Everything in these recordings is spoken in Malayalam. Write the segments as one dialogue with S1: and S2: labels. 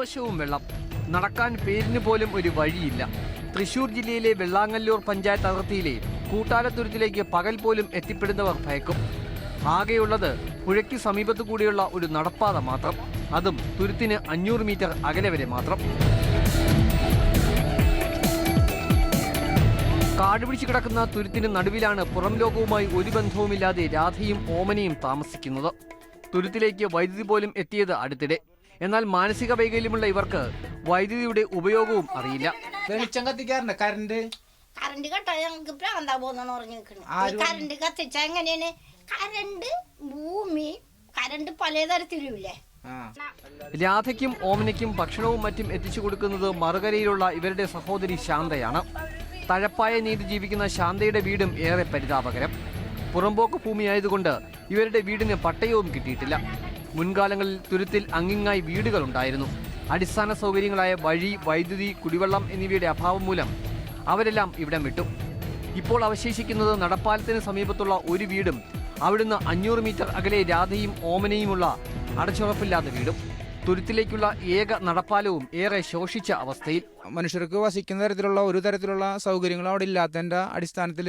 S1: വശവും വെള്ളം. നടക്കാൻ പേരിന് പോലും ഒരു വഴിയില്ല. തൃശൂർ ജില്ലയിലെ വെള്ളാങ്ങല്ലൂർ പഞ്ചായത്ത് അതിർത്തിയിലെ കൂട്ടാലത്തുരുത്തിലേക്ക് പകൽ പോലും എത്തിപ്പെടുന്നവർ ഭയക്കും. ആകെയുള്ളത് പുഴയ്ക്ക് സമീപത്തു കൂടിയുള്ള ഒരു നടപ്പാത മാത്രം. അതും തുരുത്തിന് അഞ്ഞൂറ് മീറ്റർ അകലെ വരെ മാത്രം. കാടുപിടിച്ച് കിടക്കുന്ന തുരുത്തിന് നടുവിലാണ് പുറം ലോകവുമായി ഒരു ബന്ധവുമില്ലാതെ രാധയും ഓമനയും താമസിക്കുന്നത്. തുരുത്തിലേക്ക് വൈദ്യുതി പോലും എത്തിയത് അടുത്തിടെ. എന്നാൽ മാനസിക വൈകല്യമുള്ള ഇവർക്ക് വൈദ്യുതിയുടെ ഉപയോഗവും അറിയില്ല.
S2: വെളിച്ചം കത്തിക്കാറുണ്ട്? കറണ്ട്?
S3: കറണ്ട് കെട്ടാ ഞങ്ങൾക്ക് പ്രാന്താ പോകുന്ന പറഞ്ഞു നിൽക്കുന്നു ഈ കറണ്ട് കത്തിച്ച എങ്ങനെയാണ്? കറണ്ട് ഭൂമി കറണ്ട് പലതരത്തിലും തരത്തിലുമില്ലേ
S2: ആ.
S1: രാധയ്ക്കും ഓമനയ്ക്കും ഭക്ഷണവും മറ്റും എത്തിച്ചു കൊടുക്കുന്നത് മറുകരയിലുള്ള ഇവരുടെ സഹോദരി ശാന്തയാണ്. തഴപ്പായ നീതി ജീവിക്കുന്ന ശാന്തയുടെ വീടും ഏറെ പരിതാപകരം. പുറമ്പോക്ക് ഭൂമിയായതുകൊണ്ട് ഇവരുടെ വീടിന് പട്ടയവും കിട്ടിയിട്ടില്ല. മുൻകാലങ്ങളിൽ തുരുത്തിൽ അങ്ങിങ്ങായി വീടുകളുണ്ടായിരുന്നു. അടിസ്ഥാന സൗകര്യങ്ങളായ വഴി വൈദ്യുതി കുടിവെള്ളം എന്നിവയുടെ അഭാവം മൂലം അവരെല്ലാം ഇവിടം വിട്ടു. ഇപ്പോൾ അവശേഷിക്കുന്നത് നടപ്പാലത്തിന് സമീപത്തുള്ള ഒരു വീടും അവിടുന്ന് അഞ്ഞൂറ് മീറ്റർ അകലെ രാധയും ഓമനയുമുള്ള അടച്ചുറപ്പില്ലാത്ത വീടും. തുരുത്തിലേക്കുള്ള ഏക നടപ്പാലവും ഏറെ ശോഷിച്ച അവസ്ഥയിൽ.
S2: മനുഷ്യർക്ക് വസിക്കുന്ന തരത്തിലുള്ള ഒരു തരത്തിലുള്ള സൗകര്യങ്ങളും അവിടെ ഇല്ലാത്തതിന്റെ അടിസ്ഥാനത്തിൽ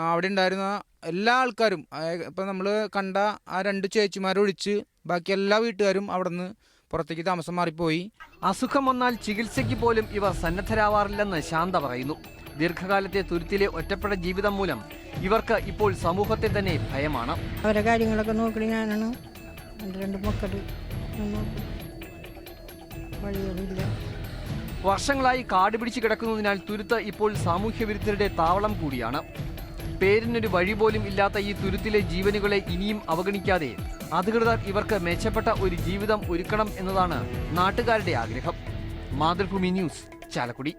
S2: അവിടെ ഉണ്ടായിരുന്ന എല്ലാ ആൾക്കാരും ഇപ്പം നമ്മൾ കണ്ട ആ രണ്ട് ചേച്ചിമാരൊഴിച്ച് ബാക്കി എല്ലാ വീട്ടുകാരും അവിടെ നിന്ന് പുറത്തേക്ക് താമസം മാറിപ്പോയി.
S1: അസുഖം വന്നാൽ ചികിത്സയ്ക്ക് പോലും ഇവർ സന്നദ്ധരാവാറില്ലെന്ന് ശാന്ത പറയുന്നു. ദീർഘകാലത്തെ തുരുത്തിലെ ഒറ്റപ്പെട്ട ജീവിതം മൂലം ഇവർക്ക് ഇപ്പോൾ സമൂഹത്തെ തന്നെ ഭയമാണ്.
S4: അവരെ കാര്യങ്ങളൊക്കെ നോക്കി ഞാനാണ്. എന്റെ രണ്ട് മക്കൾ
S1: വർഷങ്ങളായി കാട് പിടിച്ച് കിടക്കുന്നതിനാൽ തുരുത്ത് ഇപ്പോൾ സാമൂഹ്യ വിരുദ്ധരുടെ താവളം കൂടിയാണ്. പേരിനൊരു വഴി പോലും ഇല്ലാത്ത ഈ തുരുത്തിലെ ജീവനുകളെ ഇനിയും അവഗണിക്കാതെ അധികൃതർ ഇവർക്ക് മെച്ചപ്പെട്ട ഒരു ജീവിതം ഒരുക്കണം എന്നതാണ് നാട്ടുകാരുടെ ആഗ്രഹം. മാതൃഭൂമി ന്യൂസ് ചാലക്കുടി.